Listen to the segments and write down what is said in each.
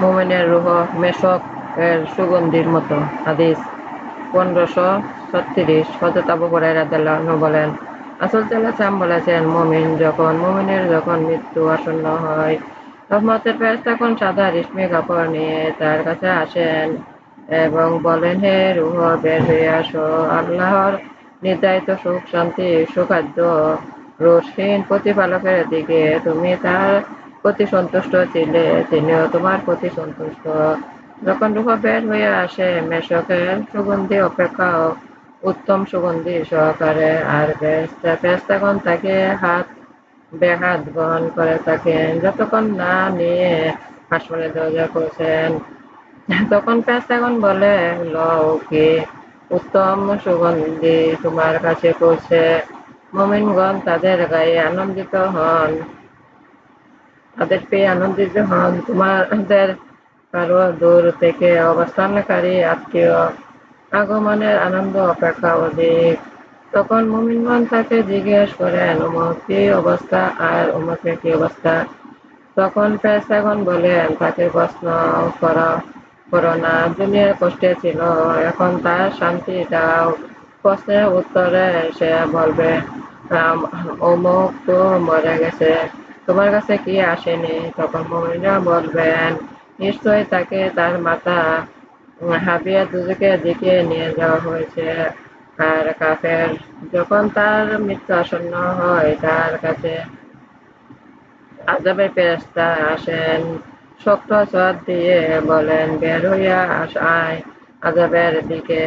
মুমিনের রূহ মেশক এর সুগন্ধির মতো। হাদিস পনেরোশো ছত্রিশ। হজরত আবু বলেন সাল্লাল্লাহু বলেছেন, মুমিন যখন, মুমিনের যখন মৃত্যু আসন্ন হয়, রহমতের ফেরেশতাগণ সাদা রেশমি কাপড় নিয়ে তার কাছে আসেন এবং বলেন, হে রুহ, বের হয়ে আসো। আল্লাহর নির্ধারিত সুখ, শান্তি, সুখাদ্য রোষহীন প্রতিপালকের দিকে তুমি তার প্রতি সন্তুষ্ট ছিলে, তিনিও তোমার প্রতি সন্তুষ্ট। যখন রুহ বের হয়ে আসে, মেশকের সুগন্ধি অপেক্ষা উত্তম সুগন্ধি সহকারে, আর ফেরেশতাগণ তাকে হাত বেহাত গ্রহণ করে থাকেন। যতক্ষণ না নিয়ে হাসপাতালের দরজা করছেন তখন ফেরেশতাগণ বলে, লও কি উত্তম সুগন্ধি তোমার কাছে পৌঁছে মমিনগণ তাদের গায়ে আনন্দিত হন। তাদের পেয়ে আনন্দিত হন। তোমাদের কারও দূর থেকে অবস্থানকারী আত্মীয় আগমনের আনন্দ অপেক্ষা অধিক। তখন মুমিনগণ তাকে জিজ্ঞেস করেন অমুক কি অবস্থা? আর অমুকের কি অবস্থা? তখন ফেরেশতাগণ বলেন, তাকে প্রশ্ন করো করো না। দুনিয়ার কষ্টে ছিল। এখন তার শান্তি দাও। প্রশ্নের উত্তরে সে বলবে অমুক তো মরে গেছে। তোমার কাছে কি আসেনি? তখন মমিনরা বলবেন, নিশ্চয়ই তাকে তার মাথা হাবিয়া দুজকের দিকে নিয়ে যাওয়া হয়েছে। আর কাফের যখন তার মৃত্যু আসন্ন হয়, তার কাছে আজাবের ফেরেশতা আসেন। শক্ত চর দিয়ে বলেন, বের হইয়া আয় আজাবের দিকে।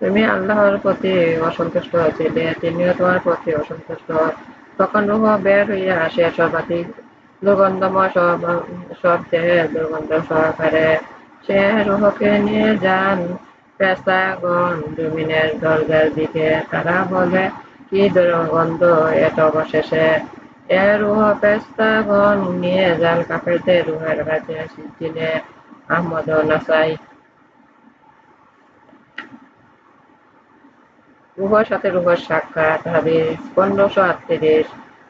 তুমি আল্লাহর প্রতি অসন্তুষ্ট ছিলে তিনিও তোমার প্রতি অসন্তুষ্ট তখন রুহ বের হইয়া আসে সর্বাধিক দুর্গন্ধময় সব সব দেহে দুর্গন্ধ সহকারে। সে রুহকে নিয়ে যান পেশাগণ জমিনের দরজার দিকে। তারা বলে, কি দুর্গন্ধ এত অবশেষে। এ রুহ পেস্তাগণ নিয়ে যান কাফেরদের রুহের কাছে সিজিনে আহমদ নাসাই। রুহর সাথে রুহর সাক্ষাৎ, হাদিস পনেরোশো আটত্রিশ।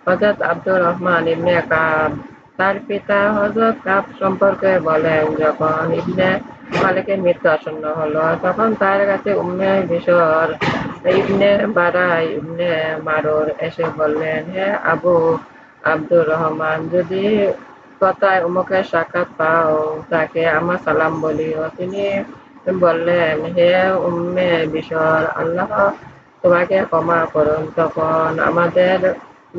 হজরত আব্দুর রহমান ইবনে কাব, তার পিতা হজরত কাব সম্পর্কে বলেন, যখন ইবনে মালিকের মৃত্যু আসন্ন হলো, তখন তার কাছে উম্মে বিশর, ইবনে বারাই, ইবনে মারুর এসে বললেন, হে আবু আব্দুর রহমান, যদি কথায় উমুকের সাক্ষাৎ পাও, তাকে আমার সালাম বলিও। তিনি বললেন, হে উম্মে বিশর, আল্লাহ তোমাকে ক্ষমা করুন। তখন আমাদের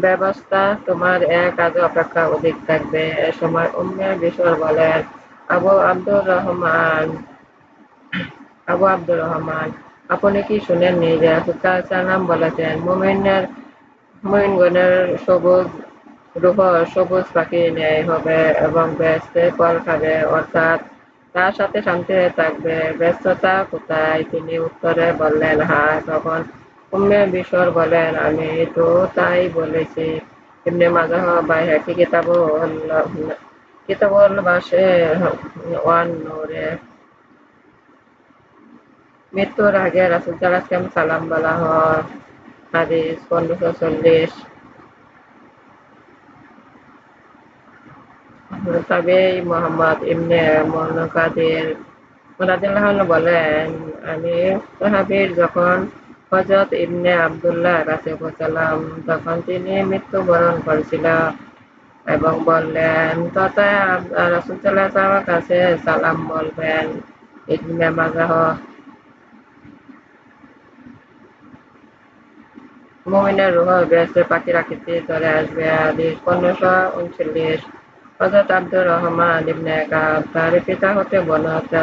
ব্যবস্থা তোমার এক কাজ অপেক্ষা অধিক থাকবে। এ সময় উম্মে বিশর বলেন, আবু আব্দুর রহমান, আবু আব্দুর রহমান, আপনি কি শুনেননি যে সালাম বলেছেন, মুমিনের, মুমিনগণের সবুজ রুহ সবুজ পাখি ন্যায় হবে এবং ব্যস্তে ফল খাবে, অর্থাৎ তার সাথে শান্তিতে থাকবে। ব্যস্ততা কোথায়? তিনি উত্তরে বললেন হ্যাঁ তখন উম্মে বিশর বলেন, আমি তো তাই বলেছি। ইবনে মাজাহ বাসে ওয়ান নূরে মৃত্যুর আগে রাসুল সাল্লাম সালাম বলা হয়, হাদিস পনেরোশো চল্লিশ। তবে মোহাম্মদ ইবনে মনকাদের রাদিয়াল্লাহু বলেন, আমি সাহাবীর যখন হজরত ইবনে আবদুল্লাহ পৌঁছালাম তখন তিনি মৃত্যুবরণ করেছিল এবং বললেন তথা রাসুলসাল্লাহ কাছে সালাম বলবেন, ইবনে মাজাহ। মুমিনের রুহ বেহেস্তের পাখির আকৃতি ধরে আসবে আদিস পনেরোশো উনচল্লিশ। হজরত আব্দুর রহমান ইবনে কাব তার পিতা হতে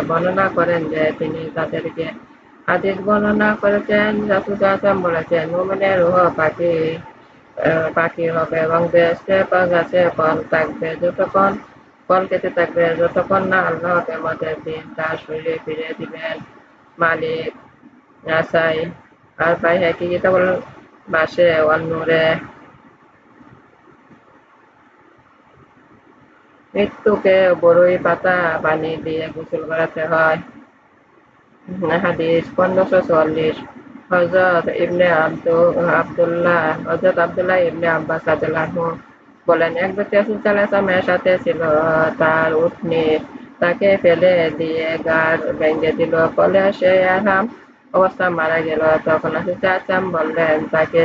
বর্ণনা করেন যে তিনি তাদেরকে হাদিস বর্ণনা করেছেন আসলাম বলেছেন, মুমিনের রুহ পাখি পাখি হবে এবং বেহেস্তে গাছে ফল থাকবে যতক্ষণ, ফল খেতে থাকবে যতক্ষণ না আল্লাহ আমাদের দিন তার শরীরে ফিরে দিবেন। মালিক আসাই আর ভাই হ্যাঁ কি কিতাবুল বাসে, অন্যরে। মৃত্যুকে বড়ই পাতা পানি দিয়ে গোসল করাতে হয়। হাদিস পনেরোশো চুয়াল্লিশ হজরত ইবনে আব্দুল্লাহ হজরত আবদুল্লাহ ইবনে আব্বাস আদাল্লাহ বলেন, এক ব্যক্তি রাসূল ওয়াসাল্লামের সাথে ছিল, তার উটনী তাকে ফেলে দিয়ে ভেঙে দিল, ফলে সে আরাম অবস্থা মারা গেল। তখন রাসূল বললেন, তাকে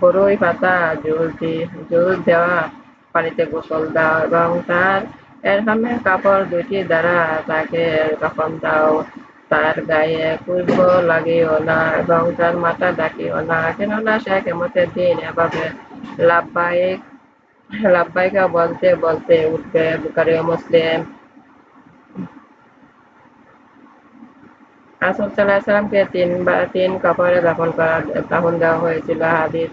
বড়ই পাতা জল জল দেওয়া, পানিতে গোসল দাও এবং তার এরহামের কাপড় দুটি দ্বারা তাকে কাফন দাও। তার গায়ে পুষ্প লাগিও না এবং তার মাথা ডাকিও না। কেননা সে কেমতের দিন এভাবে লাভবাহিক বলতে বলতে উঠবে বুখারি ও মুসলিম। তিন বা, তিন কাপড়ে দাফন করা, দাফন দেওয়া হয়েছিল, হাদিস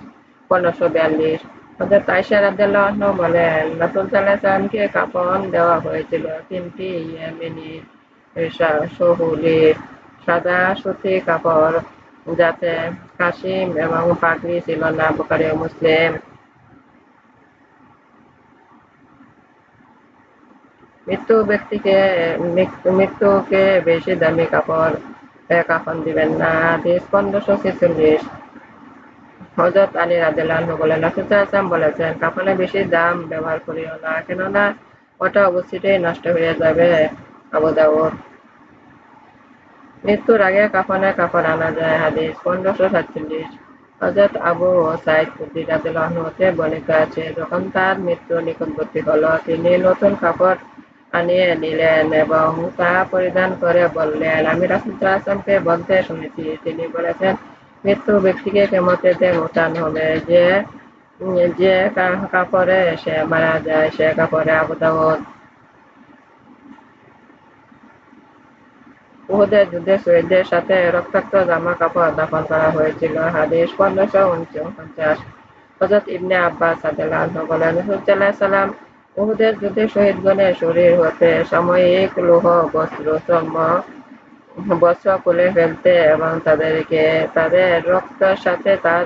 পনেরোশো বিয়াল্লিশ। আয়েশা রাদিয়াল্লাহু আনহা বলেন, রাসূল আলাইহি ওয়াসাল্লামকে দেওয়া হয়েছিল তিনটি ইয়েমেনি সাদা সুতি কাপড়, যাতে কাশিম এবং পাগড়ি ছিল না বুখারী মুসলিম। মৃত্যু ব্যক্তিকে মৃত্যুকে বেশি দামি কাপড় কাফন দিবেন না। পনেরোশো ছেচল্লিশ। হজরত আলী রাদিয়াল্লাহু বলেন, রাসূল বলেছেন কাফনে বেশি দাম ব্যবহার করিও না, কেননা ওটা অবশ্যই নষ্ট হয়ে যাবে। আবু দাউদ মৃত্যুর আগে কাফনে আনা যায়, হাদিস পনেরোশো সাতচল্লিশ। হজরত আবু সাইদ হতে বর্ণিত আছে যখন তার মৃত্যু নিকটবর্তী হলো, তিনি নতুন কাপড় আনিয়ে নিলেন এবং তা পরিধান করে বললেন, আমি রাসুলকে বলতে শুনেছি। তিনি বলেছেন, মৃত্যু ব্যক্তিকে কেমতেতে মোটান হবে। যে যে কাপড়ে সে মারা যায়, সে কাপড়ে আবুদাবদ উহুদের যুদ্ধে শহীদদের সাথে রক্তাক্ত জামা কাপড় দাফন করা হয়েছিল। হাদিস পনেরোশো উনপঞ্চাশ। হজরত ইবনে আব্বাস বলেন সাল্লাম উহুদের যুদ্ধে শহীদগণের শরীর হতে সাময়িক লোহ, বস্ত্র, চর্ম, বস্ত্র খুলে ফেলতে এবং তাদেরকে তাদের রক্তের সাথে তার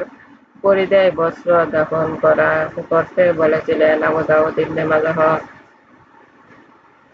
পরিদেয় বস্ত্র দাফন করা করতে বলেছিলেন আবু দাউদ ইবনে